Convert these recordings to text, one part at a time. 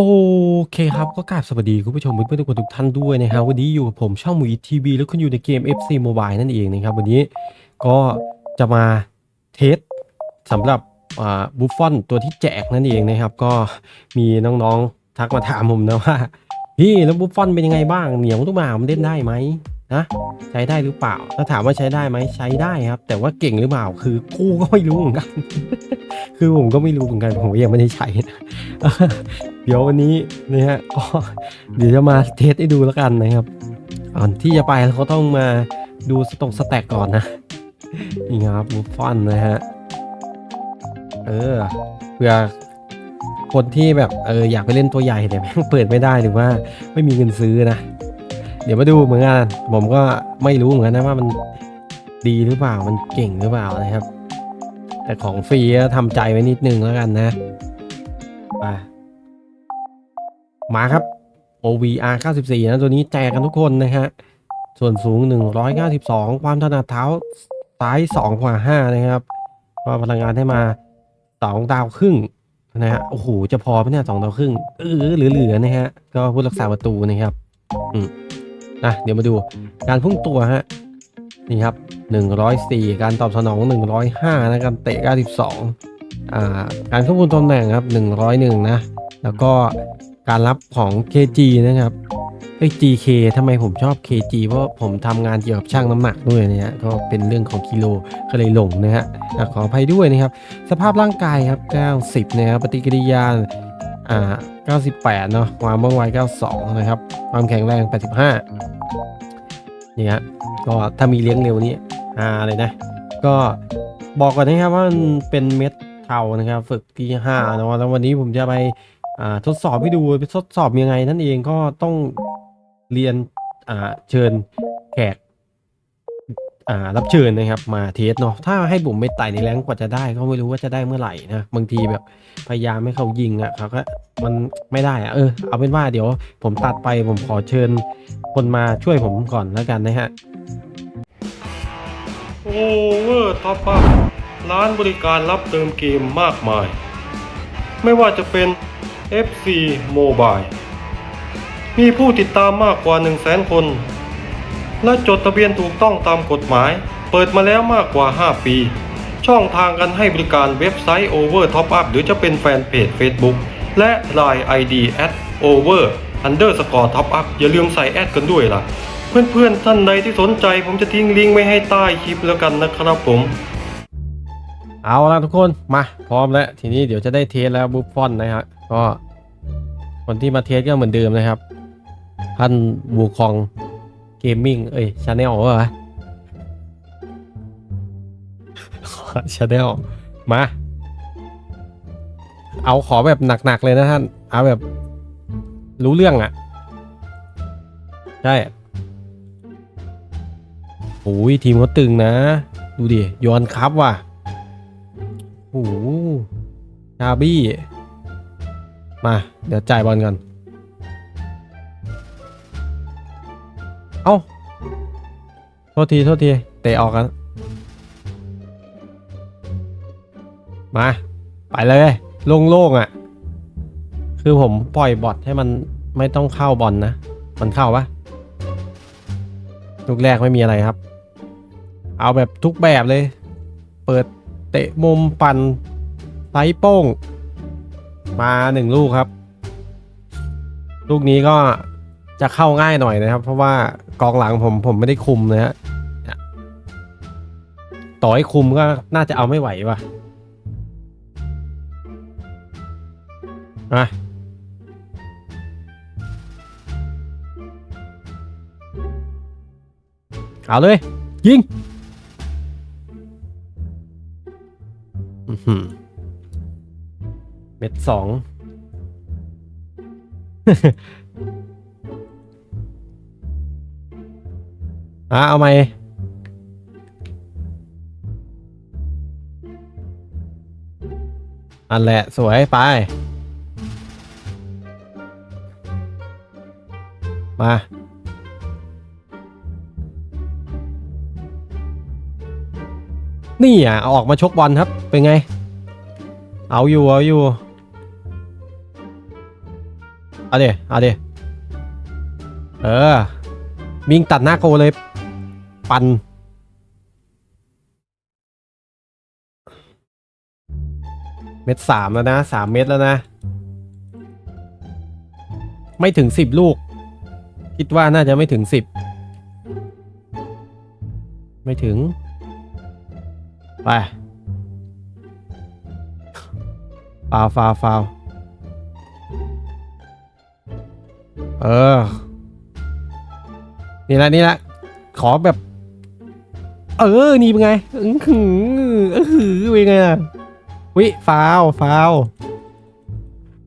โอเคครับ ก็กราบสวัสดีคุณผู้ชมเพื่อนๆทุกคนทุกท่านด้วยนะครับวันนี้อยู่กับผมช่องมูอีทีวีแล้วคุณอยู่ในเกม FC Mobile นั่นเองนะครับ วันนี้ก็จะมาเทสสำหรับบุฟฟอนตัวที่แจกนั่นเองนะครับ ก็มีน้องๆทักมาถามผมนะว่าพี่แล้วบุฟฟอนเป็นยังไงบ้างเหนียวทุกบ่ามันเล่นได้ไหม นะใช้ได้หรือเปล่า ถ้าถามว่าใช้ได้ไหมใช้ได้ครับ แต่ว่าเก่งหรือเปล่า คือกูก็ไม่รู้เหมือนกัน คือผมก็ไม่รู้เหมือนกันผมยังไม่ได้ใช้นะเดี๋ยววันนี้นะฮะก็เดี๋ยวจะมาเทสให้ดูแล้วกันนะครับก่อนที่จะไปเราต้องมาดูสตงสแต็กก่อนนะนี่ครับบุฟฟอนนะฮะเออเผื่อคนที่แบบเอออยากไปเล่นตัวใหญ่แต่แม่งเปิดไม่ได้หรือว่าไม่มีเงินซื้อนะ เดี๋ยวมาดูเหมือนกันผมก็ไม่รู้เหมือนกันนะว่ามันดีหรือเปล่ามันเก่งหรือเปล่านะครับ แต่ของฟรีก็ทำใจไว้นิดนึงแล้วกันนะไปมาครับ OVR 94 นะตัวนี้แจกกันทุกคนนะฮะส่วนสูง 192 ความถนัดเท้าซ้าย 2 กว่า 5 นะครับก็พลังงานให้มา 2 ดาวครึ่งนะฮะโอ้โหจะพอไหมเนี่ย2ดาวครึ่งเออเหลือๆนะฮะก็ผู้รักษาประตูนะครับ อืม นะเดี๋ยวมาดูการพุ่งตัวฮะนี่ครับ 104 การตอบสนอง 105 นะการเตะ 92อ่าการควบคุมตำแหน่งครับ 101 นะ แล้วก็การรับของ KG นะครับเอ้ย GK ทำไมผมชอบ KG เพราะผมทำงานเกี่ยวกับช่างน้ำหนักด้วยนะฮะก็เป็นเรื่องของกิโลก็เลยหลงนะฮะอะขออภัยด้วยนะครับ สภาพร่างกายครับ 90 นะครับปฏิกิริยา อ่า98 เนาะความว่องไว92 นะครับ ความแข็งแรง 85 นี่ฮะก็ถ้ามีเลี้ยงเร็วนี้อ่าเลยนะ ก็บอกก่อนนะครับว่ามันเป็นเม็ดเทานะครับ ฝึกที่5นะแล้ววันนี้ผมจะไปทดสอบให้ดูไปทดสอบยังไงนั่นเองก็ต้องเรียนเชิญแขก อ่ารับเชิญนะครับมาเทสเนาะถ้าให้ผมไปไต่ในแรงกว่าจะได้ก็ไม่รู้ว่าจะได้เมื่อไหร่นะบางทีแบบพยายามให้เขายิงอะ่ะเขาก็มันไม่ได้อะเออเอาเป็นว่าเดี๋ยวผมตัดไปผมขอเชิญคนมาช่วยผมก่อนแล้วกันนะฮะโอเวอร์ท็อปอัพร้านบริการรับเติมเกมมากมาย ไม่ว่าจะเป็น FC Mobile มีผู้ติดตามมากกว่า 1 0 0 0 0แสนคน และจดทะเบียนถูกต้องตามกฎหมาย เปิดมาแล้วมากกว่า 5 ปี ช่องทางการให้บริการเว็บไซต์ Over Top Up หรือจะเป็นแฟนเพจ Facebook และ Line ID at over underscore top up อย่าลืมใส่แอดกันด้วยล่ะ เพื่อนๆ ท่านใดที่สนใจผมจะทิ้งลิงก์ไว้ให้ใต้คลิปแล้วกันนะครับผม เอาละทุกคนมาพร้อมแล้ว ทีนี้เดี๋ยวจะได้เทสแล้วบุฟฟอนนะฮะก็คนที่มาเทสก็เหมือนเดิมนะครับท่านบูคอง เกมมิ่งเอ้ยชาแนลเหรอชาแนลมา เอาขอแบบหนักๆเลยนะท่าน เอาแบบรู้เรื่องอะ่ะ ใช่โอ้ยทีมเขาตึงนะ ดูดิย้อนครับว่ะโอ้ชาบี้ มา เดี๋ยวจ่ายบอลก่อน เอ้า โทษที โทษที เตะออกกัน มา ไปเลยโล่งๆอะ คือผมปล่อยบอทให้มันไม่ต้องเข้าบอลนะมันเข้าปะลูกแรกไม่มีอะไรครับ เอาแบบทุกแบบเลย เปิดเตะมุมปั่นไซส์โป้ง มาหนึ่งลูกครับ ลูกนี้ก็จะเข้าง่ายหน่อยนะครับ เพราะว่า กองหลังผมผมไม่ได้คุมนะฮะต่อให้คุมก็น่าจะเอาไม่ไหวว่ะมาเอาเลย ยิงอื้อหือเม็ดสอง อะเอาไหมอันแหละ สวย ไป มา นี่อะเอาออกมาชกบอลครับ เป็นไง เอาอยู่ เอาอยู่ เอาเดี๋เอาเดี๋เออมิงตัดหน้าโกเลย ปัน เม็ดสามแล้วนะสามเม็ดแล้วนะ ไม่ถึงสิบลูก คิดว่าน่าจะไม่ถึงสิบไม่ถึง ไปฟาวฟาวฟาวเออ นี่แหละนี่แหละขอแบบ เออ นี่เป็นไงอื้อหืออื้อหือเป็นไงอะวิฟาวฟาว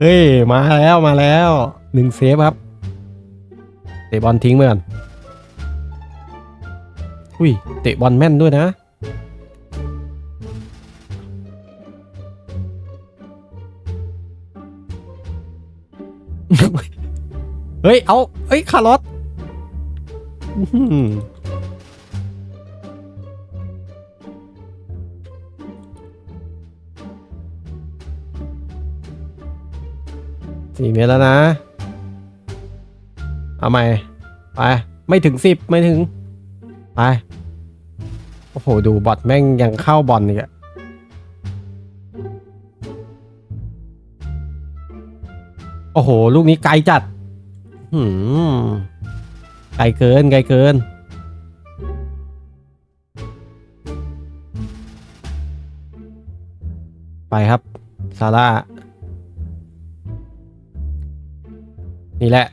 เฮ้ย มาแล้วมาแล้วหนึ่งเซฟครับเตะบอลทิ้งไปก่อนอุ้ยเตะบอลแม่นด้วยนะเฮ้ย เอาเฮ้ยคาร์ลอต สี่เมตรแล้วนะ เอาใหม่ ไป ไม่ถึงสิบไม่ถึง ไป โอ้โห ดูบอทแม่งยังเข้าบอลอีกอะโอ้โห ลูกนี้ไกลจัด หืม ไกลเกิน ไกลเกิน ไปครับ ซาร่า นี่แหละ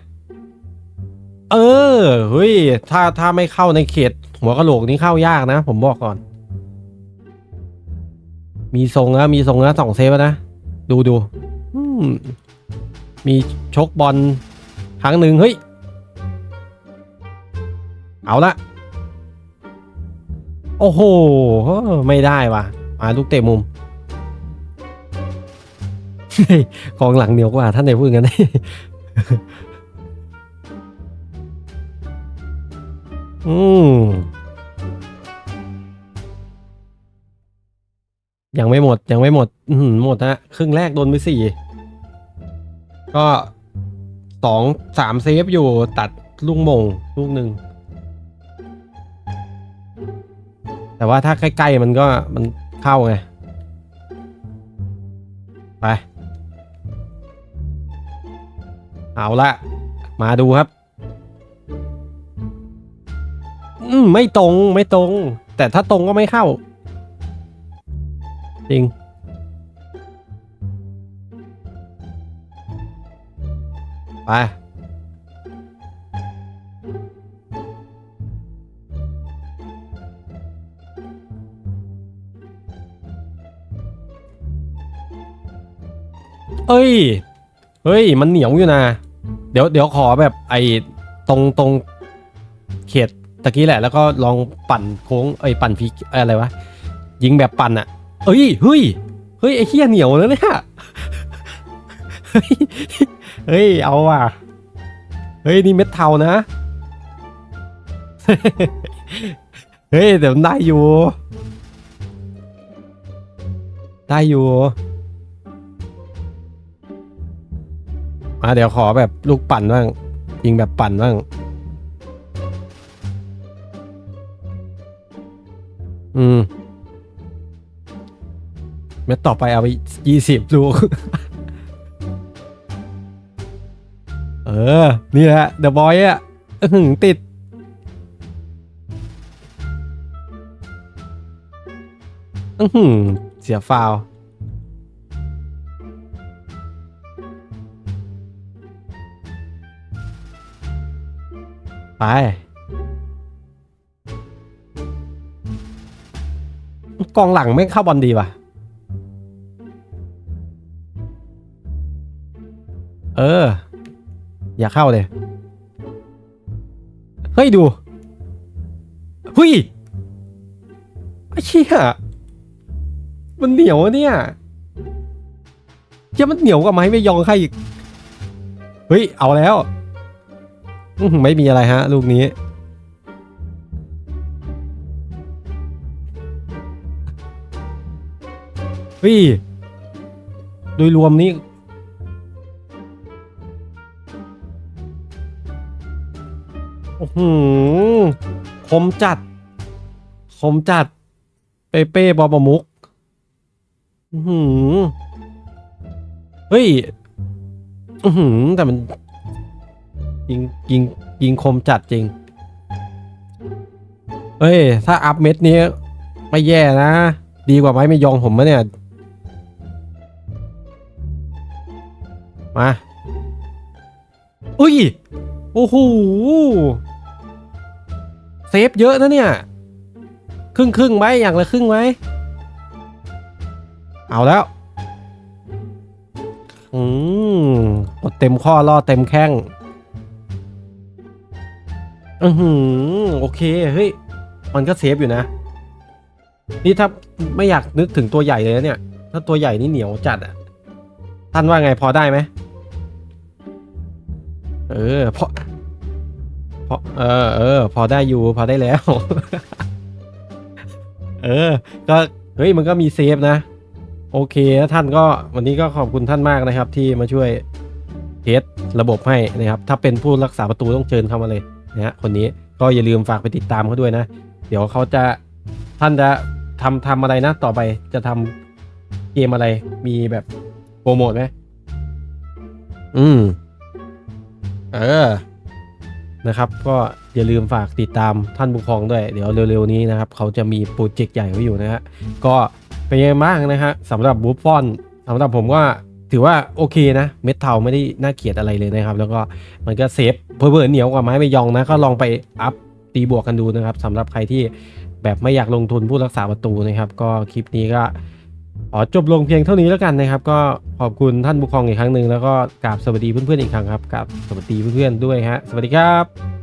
เออเฮ้ยถ้าถ้าไม่เข้าในเขต หัวกะโหลกนี้เข้ายากนะ ผมบอกก่อน มีทรงนะมีทรงนะสองเซฟนะ ดูดูมีชกบอลครั้งหนึ่งเฮ้ย เอาละโอ้โห ไม่ได้ว่ะ มาลูกเตะมุมกองหลังเหนียวกว่าท่านไหนพูดงั้น อืมยังไม่หมดยังไม่หมด อืมหมดนะครึ่งแรกโดนไปสี่ก็สองสามเซฟอยู่ตัดลูกมงลูกหนึ่งแต่ว่าถ้าใกล้ ๆ มันก็มันเข้าไง ไป เอาละมาดูครับอืมไม่ตรงไม่ตรง แต่ถ้าตรงก็ไม่เข้า จริง ไปเอ้ย เฮ้ย มันเหนียวอยู่นะ เดี๋ยวเดี๋ยวขอแบบไอ้ตรงตรงเขตตะกี้แหละ แล้วก็ลองปั่นโค้งไอ้ยปั่นพีอะไรวะ ยิงแบบปั่นอะเอ้ยเฮ้ยเฮ้ยไอ้เหี้ยเหนียวแล้วเนี่ยเฮ้ยเฮ้ยเอาว่ะเฮ้ยนี่เม็ดเทานะเฮ้ยเดี๋ยวได้อยู่ ได้อยู่ มาเดี๋ยวขอแบบลูกปั่นบ้างยิงแบบปั่นบ้างอืมเม็ดต่อไปเอาไปยี่สิบลูก เออ นี่แหละเดอะบอยอะอื้อหือติด อือหือเสียฟาว ไปกองหลังไม่เข้าบอลดีว่ะ เออ อย่าเข้าเลย เฮ้ย ดูเฮ้ยไอ้เชี่ยมันเหนียวเนี่ยเชี่ยมันเหนียวกว่าไม้ไม่ยองใครอีก เฮ้ย เอาแล้ว ไม่มีอะไรฮะ ลูกนี้ วิ่โดยรวมนี้โอ้โหคมจัด คมจัด เปเป้บอบมุกอือเฮ้ย อือแต่มัน ยิงยิงยิงคมจัดจริง เฮ้ย ถ้าอัพเม็ดนี้ไม่แย่นะ ดีกว่าไม้ไม่ยองผมมะเนี่ย มาอุ้ย โอ้โห เซฟเยอะนะเนี่ย ครึ่งครึ่งไหมอย่างละครึ่งไหม เอาแล้ว อืมกดเต็มข้อล่อเต็มแข้ง อือหือโอเคเฮ้ยมันก็เซฟอยู่นะ นี่ถ้าไม่อยากนึกถึงตัวใหญ่เลยนะเนี่ย ถ้าตัวใหญ่นี่เหนียวจัดอะท่านว่าไงพอได้ไหมเออพอพอเออเออ พอได้อยู่พอได้แล้ว เออ ก็เฮ้ยมันก็มีเซฟนะ โอเคท่านก็วันนี้ก็ขอบคุณท่านมากนะครับ ที่มาช่วยเทสระบบให้นะครับ ถ้าเป็นผู้รักษาประตูต้องเชิญเข้ามาเลย นะฮะคนนี้ก็อย่าลืมฝากไปติดตามเขาด้วยนะ เดี๋ยวเขาจะท่านจะทำทำอะไรนะ ต่อไปจะทำเกมอะไรมีแบบโปรโมทไหมอืม เออ นะครับ ก็อย่าลืมฝากติดตามท่านบุคครองด้วย เดี๋ยวเร็วๆนี้นะครับ เขาจะมีโปรเจกต์ใหญ่ไว้อยู่นะฮะก็เป็นยังไงบ้างนะฮะสำหรับบูฟฟอนสำหรับผมก็ ถือว่าโอเคนะ เม็ดเทาไม่ได้น่าเกลียดอะไรเลยนะครับ แล้วก็มันก็เซฟเพอเบอเหนียวกว่าไม้ไม่ยองนะ ก็ลองไปอัพตีบวกกันดูนะครับสำหรับใครที่แบบไม่อยากลงทุนผู้รักษาประตูนะครับ ก็คลิปนี้ก็ขอจบลงเพียงเท่านี้แล้วกันนะครับ ก็ขอบคุณท่านผู้ปกครองอีกครั้งหนึ่งแล้วก็กราบสวัสดีเพื่อนๆอีกครั้งครับกราบสวัสดีเพื่อนๆด้วยฮะสวัสดีครับ